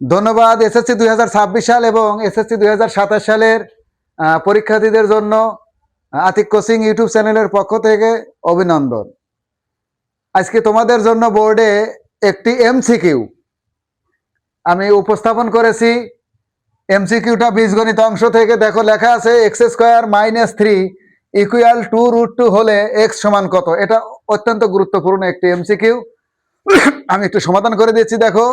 ধন্যবাদ এসএসসি দুই হাজার ছাব্বিশ সাল এবং এসএসসি দুই হাজার সাতাশ সালের পরীক্ষার্থীদের জন্য আতিক কোচিং ইউটিউব চ্যানেলের পক্ষ থেকে অভিনন্দন। আজকে তোমাদের জন্য বোর্ডে একটি এমসিকিউ আমি উপস্থাপন করেছি এমসিকিউটা বীজগণিত অংশ থেকে। দেখো, লেখা আছে x square minus three equal to root two হলে এক্স সমান কত? এটা অত্যন্ত গুরুত্বপূর্ণ একটি এমসিকিউ আমি একটু সমাধান করে দিচ্ছি, দেখো।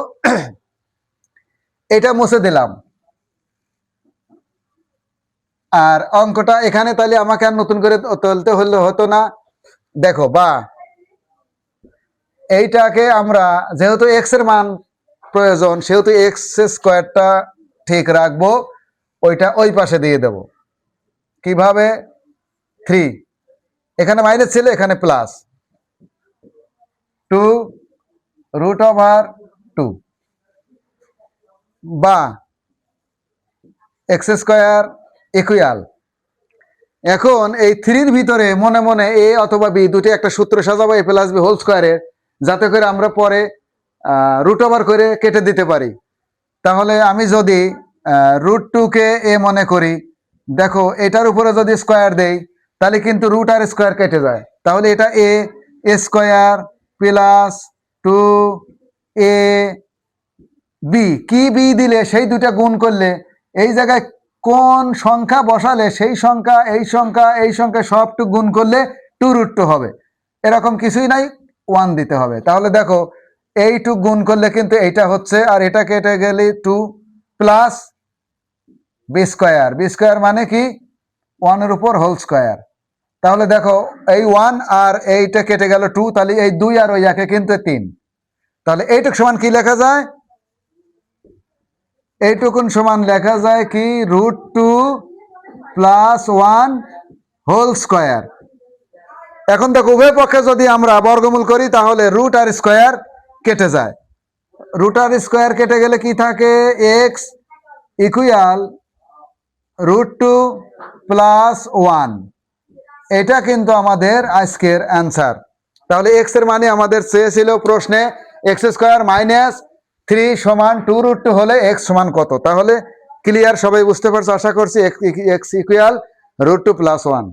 এটা মুছে দিলাম। আর অঙ্কটা এখানে তাহলে আমাকে আর নতুন করে তুলতে হলে হতো না। দেখো, বা। এইটাকে আমরা, যেহেতু এক্সের মান প্রয়োজন, সেহেতু এক্স স্কোয়ারটা ঠিক রাখব, ওইটা ওই পাশে দিয়ে দেব। কীভাবে? থ্রি এখানে মাইনাস ছিল, এখানে plus two root over two বা এক্স স্কোয়ার ইকুয়াল এখন এই থ্রির ভিতরে মনে মনে এ অথবা বি দুটি একটা সূত্র সাজাবো, এ প্লাস বি হোল স্কোয়ারের যাতে করে আমরা পরে রুট ওভার করে কেটে দিতে পারি। তাহলে আমি যদি রুট টুকে এ মনে করি, দেখো এটার উপরে যদি স্কোয়ার দেই, তাহলে কিন্তু রুট আর স্কোয়ার কেটে যায়। তাহলে এটা a square plus two a b কি বি দিলে সেই দুটা গুণ করলে? এই জায়গায় কোন সংখ্যা বসালে সেই সংখ্যা, এই সংখ্যা এই সংখ্যা সবটু গুণ করলে টু রুট টু হবে। এরকম কিছুই নাই ওয়ান দিতে হবে। তাহলে দেখো এইটু গুণ করলে কিন্তু এইটা হচ্ছে, আর এটা কেটে গেলে two plus b square b square মানে কি? ওয়ানের উপর হোল স্কোয়ার তাহলে দেখো, এই ওয়ান আর এইটা কেটে গেল টু তাহলে এই দুই আর ওই একে কিন্তু তিন। তাহলে এইটুক সমান কি লেখা যায়? এইটুকুন সমান লেখা যায় কি? Root two plus one whole square এখন দেখো, উভয় পক্ষে যদি আমরা বর্গমূল করি, তাহলে রুট আর স্কোয়ার কেটে যায়। রুট আর স্কোয়ার কেটে গেলে কি থাকে? X equal root two plus one এটা কিন্তু আমাদের আজকের অ্যান্সার তাহলে এক্সের মানে আমাদের চেয়েছিল প্রশ্নে এক্স স্কোয়ার মাইনাস থ্রি সমান টু রুট টু হলে এক্স সমান কত? তাহলে ক্লিয়ার সবাই বুঝতে পারছ? আশা করছি x equal root two plus one